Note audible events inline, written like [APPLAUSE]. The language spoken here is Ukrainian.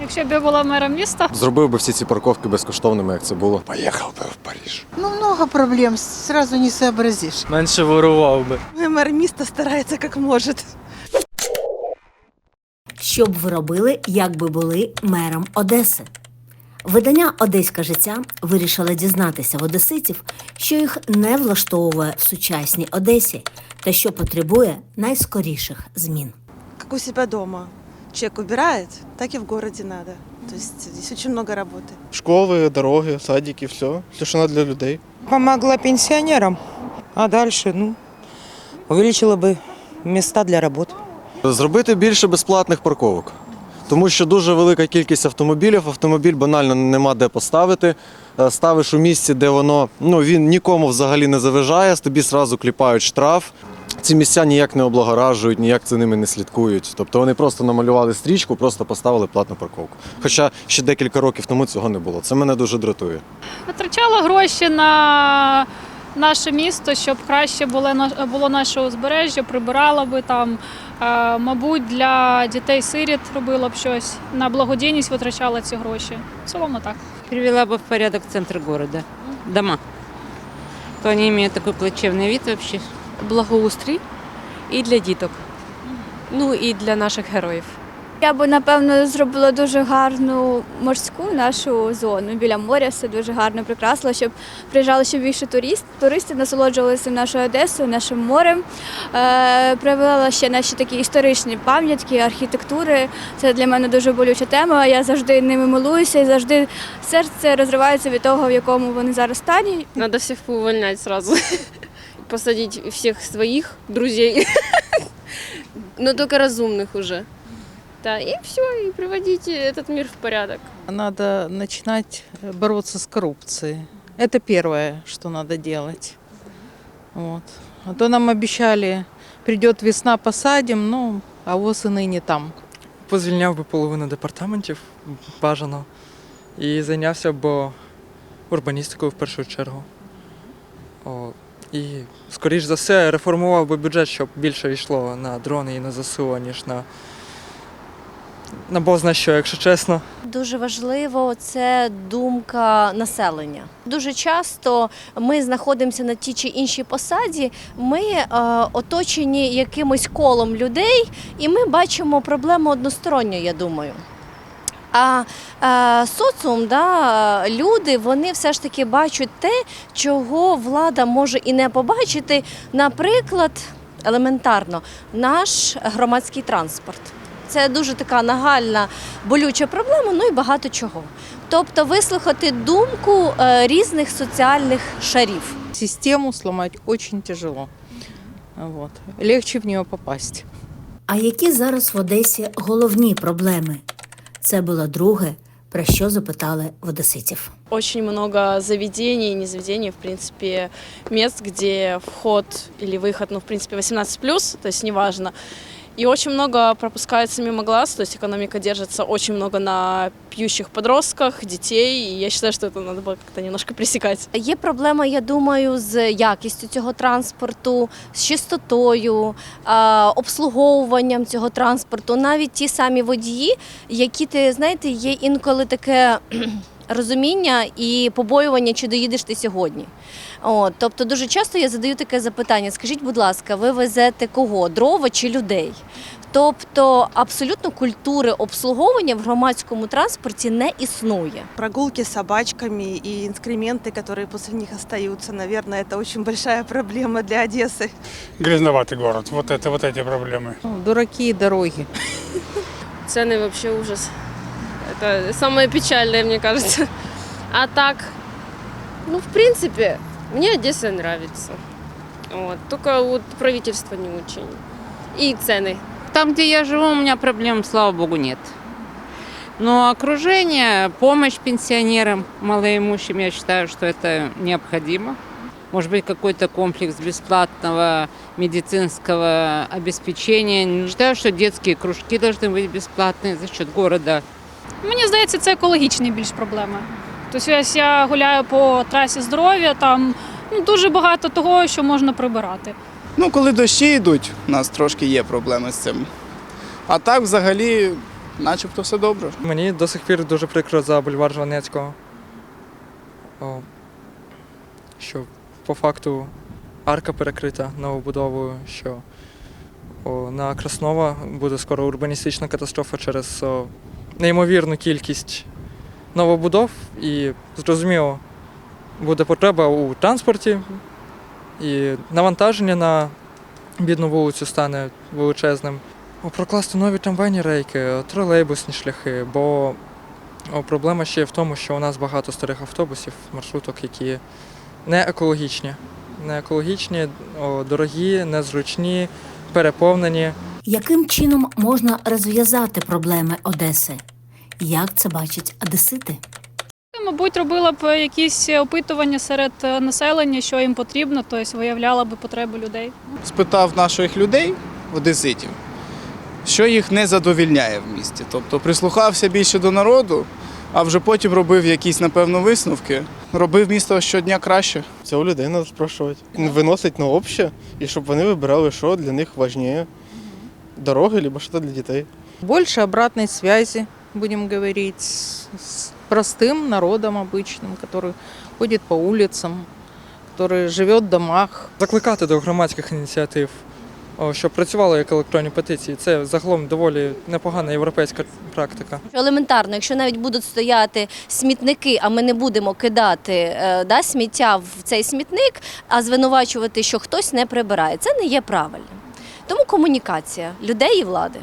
Якщо б я була мером міста, Зробив би всі ці парковки безкоштовними, як це було. Поехал бы в Париж. Ну, много проблем, сразу не сообразишь. Менше ворував би. Мэр міста старається як може. Що б ви робили, якби були мером Одеси? Видання Одеське життя вирішило дізнатися в одеситів, що їх не влаштовує в сучасній Одесі та що потребує найскоріших змін. Как у себя дома Человек убирает, так и в городе надо. То есть здесь очень много работы. Школи, дороги, садики, все. Все, що надо для людей. Помогла пенсионерам, а дальше, ну, увеличила бы места для работы. Зробити більше безплатних парковок. Тому що дуже велика кількість автомобілів, автомобіль банально нема де поставити. Е, Ставиш у місці, де воно ну він нікому взагалі не заважає, тобі зразу кліпають штраф. Ці місця ніяк не облагоражують, ніяк за ними не слідкують. Тобто вони просто намалювали стрічку, просто поставили платну парковку. Хоча ще декілька років тому цього не було. Це мене дуже дратує. витрачала гроші на наше місто, щоб краще було, було наше узбережжя, прибирала би там. Е, Мабуть, для дітей-сиріт робила б щось. На благодійність витрачала ці гроші. В цілому так. Привела бы в порядок центр города. Дома. То они имеют такой плачевный вид вообще. Благоустрій і для діток. Ну і для наших героїв. Я би напевно зробила дуже гарну морську нашу зону біля моря. Все дуже гарно прикрасила, щоб приїжджали ще більше турист, туристи насолоджувалися нашою Одесою, нашим морем. Е, привела ще наші такі історичні пам'ятки, архітектури. Це для мене дуже болюча тема. Я завжди ними милуюся і завжди серце розривається від того, в якому вони зараз стані. Надо всіх поувольняти сразу. Посадити всіх своїх друзей. [LAUGHS] Ну тільки розумних уже. Да, и все, и приводите этот мир в порядок. Надо начинать э, бороться с коррупцией. Это первое, что надо делать. Вот. А то нам обещали, придет весна, посадим, ну, а воз и ныне там. Позвільняв би половину департаментів бажано і зайнявся б урбаністикою в першу чергу. О, І, скоріш за все, реформував би бюджет, щоб більше йшло на дрони і на ЗСУ, ніж на, на бозна що, якщо чесно. Дуже важливо це думка населення. Дуже часто ми знаходимося на тій чи іншій посаді. Ми е, оточені якимось колом людей, і ми бачимо проблему односторонньо, я думаю. А е, соціум, да, люди, вони все ж таки бачать те, чого влада може і не побачити. Наприклад, елементарно, наш громадський транспорт. Це дуже така нагальна болюча проблема, ну і багато чого. Тобто вислухати думку е, різних соціальних шарів. Систему сломать очень тяжело. Вот. Легче в нее попасть. А які зараз в Одесі головні проблеми? Це було друге, про що запитали водоситів? Очень много заведений, не заведений, в принципе, мест, где вход или выход, ну, в принципе, 18+, то есть неважно. И очень много пропускается мимо глаз, то есть экономика держится очень много на пьющих подростках, детей, и я считаю, что это надо было как-то немножко пресекать. Є проблема, я думаю, з якістю цього транспорту, з чистотою, е, обслуговуванням цього транспорту. Навіть ті самі водії, які ти знаєте, є інколи таке. кхм, Розуміння і побоювання, чи доїдеш ти сьогодні. От, тобто дуже часто я задаю таке запитання: скажіть, будь ласка, ви везете кого? Дрова чи людей? Тобто абсолютно культури обслуговування в громадському транспорті не існує. Прогулки с собачками и инскременты, которые после них остаются, наверное, это очень большая проблема для Одессы. Грязноватый город. Вот это, вот эти проблемы. Ну, дураки и дороги. Цены вообще ужас. Это самое печальное, мне кажется. А так, ну, в принципе, мне Одесса нравится. Вот. Только вот правительство не очень. И цены. Там, где я живу, у меня проблем, слава богу, нет. Но окружение, помощь пенсионерам, малоимущим, я считаю, что это необходимо. Может быть, какой-то комплекс бесплатного медицинского обеспечения. Считаю, что детские кружки должны быть бесплатные за счет города. Мені здається, це екологічні більш проблеми. Тобто ось я гуляю по трасі здоров'я, там ну, дуже багато того, що можна прибирати. Ну, коли дощі йдуть, у нас трошки є проблеми з цим. А так, взагалі, начебто все добре. Мені до сих пір дуже прикро за бульвар Жванецького. О, що по факту арка перекрита новобудовою, що о, на Краснова буде скоро урбаністична катастрофа через о, неймовірну кількість новобудов. І зрозуміло, буде потреба у транспорті, і навантаження на бідну вулицю стане величезним. Прокласти нові трамвайні рейки, тролейбусні шляхи, бо проблема ще в тому, що у нас багато старих автобусів, маршруток, які не екологічні. Не екологічні, дорогі, незручні, переповнені. Яким чином можна розв'язати проблеми Одеси? Як це бачать одесити? Мабуть, робила б якісь опитування серед е, населення, що їм потрібно, тобто виявляла б потреби людей. Спитав наших людей, одеситів, що їх не задовільняє в місті. Тобто прислухався більше до народу, а вже потім робив якісь, напевно, висновки. Робив місто щодня краще. Це у людей треба спрашувати. Виносить на обще, і щоб вони вибирали, що для них важніше Дороги, або що для дітей. Больше обратной связи, будем говорить, с, с простым народом обычным, который ходит по улицам, который живет в домах. Закликати до громадських ініціатив, о, щоб працювали як електронні петиції. Це загалом доволі непогана європейська практика. Елементарно, якщо навіть будуть стояти смітники, а ми не будемо кидати е, да, сміття в цей смітник, а звинувачувати, що хтось не прибирає, це не є правильним. Тому комунікація людей і влади.